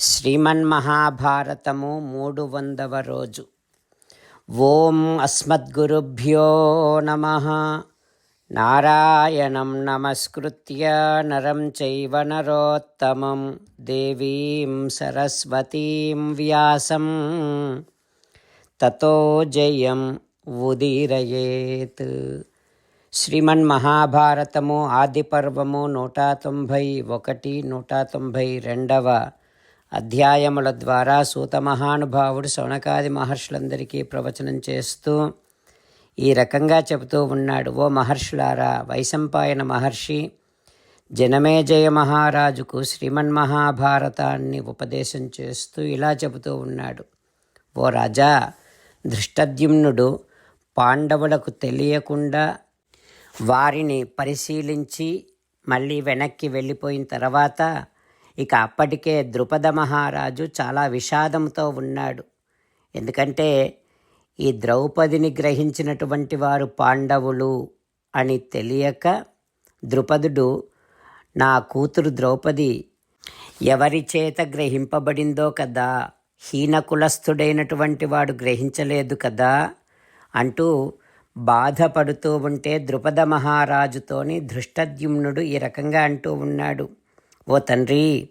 శ్రీమన్మహాభారతము మూడు వందవ రోజు ఓం అస్మద్గురుభ్యో నమ. నారాయణం నమస్కృత్య నరం చైవ నరోత్తమం దేవీం సరస్వతీం వ్యాసం. తతో జయం ఉదీరయేత్. శ్రీమన్ మహాభారతము ఆది పర్వము నూట తొంభై ఒకటి నూట తొంభై రెండవ అధ్యాయముల ద్వారా సూత మహానుభావుడు శౌనకాది మహర్షులందరికీ ప్రవచనం చేస్తూ ఈ రకంగా చెబుతూ ఉన్నాడు ఓ మహర్షులారా వైశంపాయన మహర్షి జనమేజయ మహారాజుకు శ్రీమన్మహాభారతాన్ని ఉపదేశం చేస్తూ ఇలా చెబుతూ ఉన్నాడు. ఓ రాజా ధృష్టద్యుమ్నుడు పాండవులకు తెలియకుండా వారిని పరిశీలించి మళ్ళీ వెనక్కి వెళ్ళిపోయిన తర్వాత ఇక అప్పటికే ద్రుపద మహారాజు చాలా విషాదంతో ఉన్నాడు. ఎందుకంటే ఈ ద్రౌపదిని గ్రహించినటువంటి వారు పాండవులు అని తెలియక ద్రుపదుడు నా కూతురు ద్రౌపది ఎవరి చేత గ్రహింపబడిందో కదా హీనకులస్థుడైనటువంటి వాడు గ్రహించలేదు కదా అంటూ బాధపడుతూ ఉంటే ద్రుపద మహారాజుతోని ధృష్టద్యుమ్నుడు ఈ రకంగా అంటూ ఉన్నాడు. ఓ తండ్రి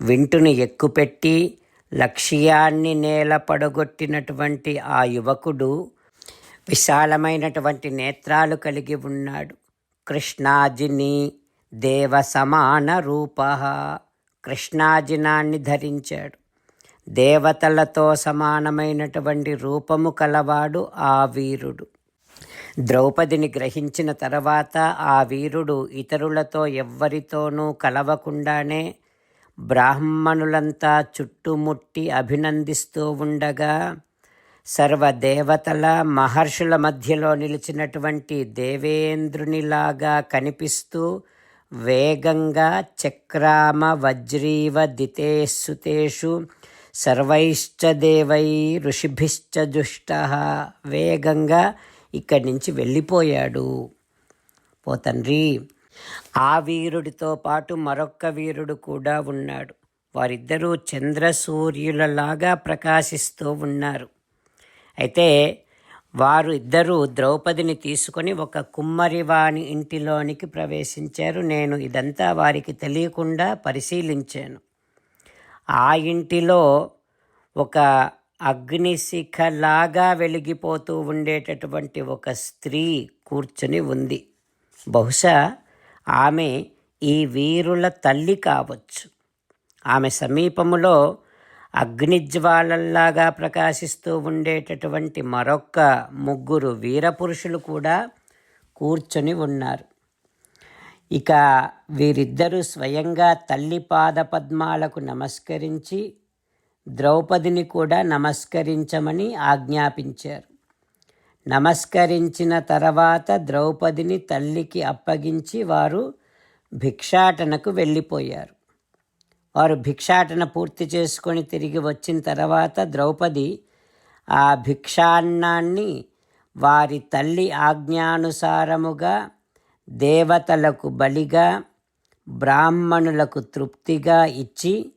వింటుని ఎక్కుపెట్టి లక్ష్యాన్ని నేల పడగొట్టినటువంటి ఆ యువకుడు విశాలమైనటువంటి నేత్రాలు కలిగి ఉన్నాడు. కృష్ణాజిని దేవ సమాన రూప. కృష్ణాజినాన్ని ధరించాడు. దేవతలతో సమానమైనటువంటి రూపము కలవాడు ఆ వీరుడు. ద్రౌపదిని గ్రహించిన తర్వాత ఆ వీరుడు ఇతరులతో ఎవ్వరితోనూ కలవకుండానే బ్రాహ్మణులంతా చుట్టుముట్టి అభినందిస్తూ ఉండగా సర్వదేవతల మహర్షుల మధ్యలో నిలిచినటువంటి దేవేంద్రునిలాగా కనిపిస్తూ వేగంగా చక్రామ వజ్రీవ దితేసుతేషు సర్వైశ్చ దేవై ఋషిభిశ్చ జుష్ట వేగంగా ఇక్కడి నుంచి వెళ్ళిపోయాడు. ఓ తండ్రి. ఆ వీరుడితో పాటు మరొక్క వీరుడు కూడా ఉన్నాడు. వారిద్దరూ చంద్రసూర్యులలాగా ప్రకాశిస్తూ ఉన్నారు. అయితే వారు ఇద్దరూ ద్రౌపదిని తీసుకొని ఒక కుమ్మరివాణి ఇంటిలోనికి ప్రవేశించారు. నేను ఇదంతా వారికి తెలియకుండా పరిశీలించాను. ఆ ఇంటిలో ఒక అగ్నిశిఖలాగా వెలిగిపోతూ ఉండేటటువంటి ఒక స్త్రీ కూర్చుని ఉంది. బహుశా ఆమె ఈ వీరుల తల్లి కావచ్చు. ఆమె సమీపములో అగ్నిజ్వాలల్లాగా ప్రకాశిస్తూ ఉండేటటువంటి మరొక్క ముగ్గురు వీరపురుషులు కూడా కూర్చొని ఉన్నారు. ఇక వీరిద్దరూ స్వయంగా తల్లి పాద పద్మాలకు నమస్కరించి ద్రౌపదిని కూడా నమస్కరించమని ఆజ్ఞాపించారు. నమస్కరించిన తర్వాత ద్రౌపదిని తల్లికి అప్పగించి వారు భిక్షాటనకు వెళ్ళిపోయారు. వారు భిక్షాటన పూర్తి చేసుకొని తిరిగి వచ్చిన తర్వాత ద్రౌపది ఆ భిక్షాన్నాన్ని వారి తల్లి ఆజ్ఞానుసారముగా దేవతలకు బలిగా బ్రాహ్మణులకు తృప్తిగా ఇచ్చి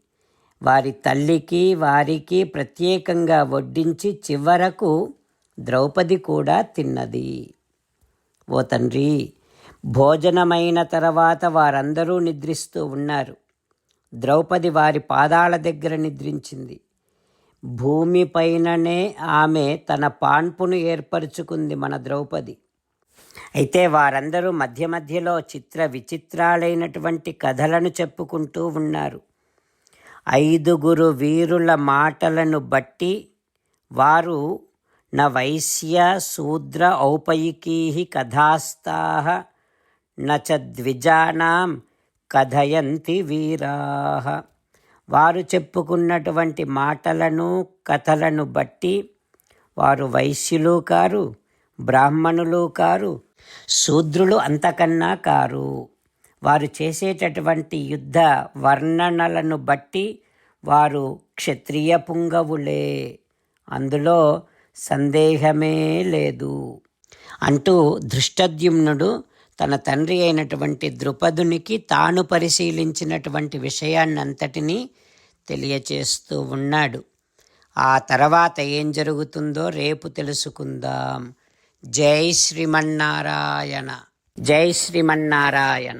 వారి తల్లికి వారికి ప్రత్యేకంగా వడ్డించి చివరకు ద్రౌపది కూడా తిన్నది. ఓ తండ్రి భోజనమైన తర్వాత వారందరూ నిద్రిస్తూ ఉన్నారు. ద్రౌపది వారి పాదాల దగ్గర నిద్రించింది. భూమిపైననే ఆమె తన పాన్పును ఏర్పరచుకుంది మన ద్రౌపది. అయితే వారందరూ మధ్య మధ్యలో చిత్ర విచిత్రాలైనటువంటి కథలను చెప్పుకుంటూ ఉన్నారు. ఐదుగురు వీరుల మాటలను బట్టి వారు న వైశ్య శూద్ర ఔపయికీ కథాస్థా నచ ద్విజానాం కథయంతి వీరా వారు చెప్పుకున్నటువంటి మాటలను కథలను బట్టి వారు వైశ్యులు కారు బ్రాహ్మణులు కారు శూద్రులు అంతకన్నా కారు. వారు చేసేటటువంటి యుద్ధ వర్ణనలను బట్టి వారు క్షత్రియ పుంగవులే. అందులో సందేహమే లేదు. అంటూ ధృష్టద్యుమ్నుడు తన తండ్రి అయినటువంటి ద్రుపదునికి తాను పరిశీలించినటువంటి విషయాన్నంతటినీ తెలియచేస్తూ ఉన్నాడు. ఆ తర్వాత ఏం జరుగుతుందో రేపు తెలుసుకుందాం. జై శ్రీమన్నారాయణ. జై శ్రీమన్నారాయణ.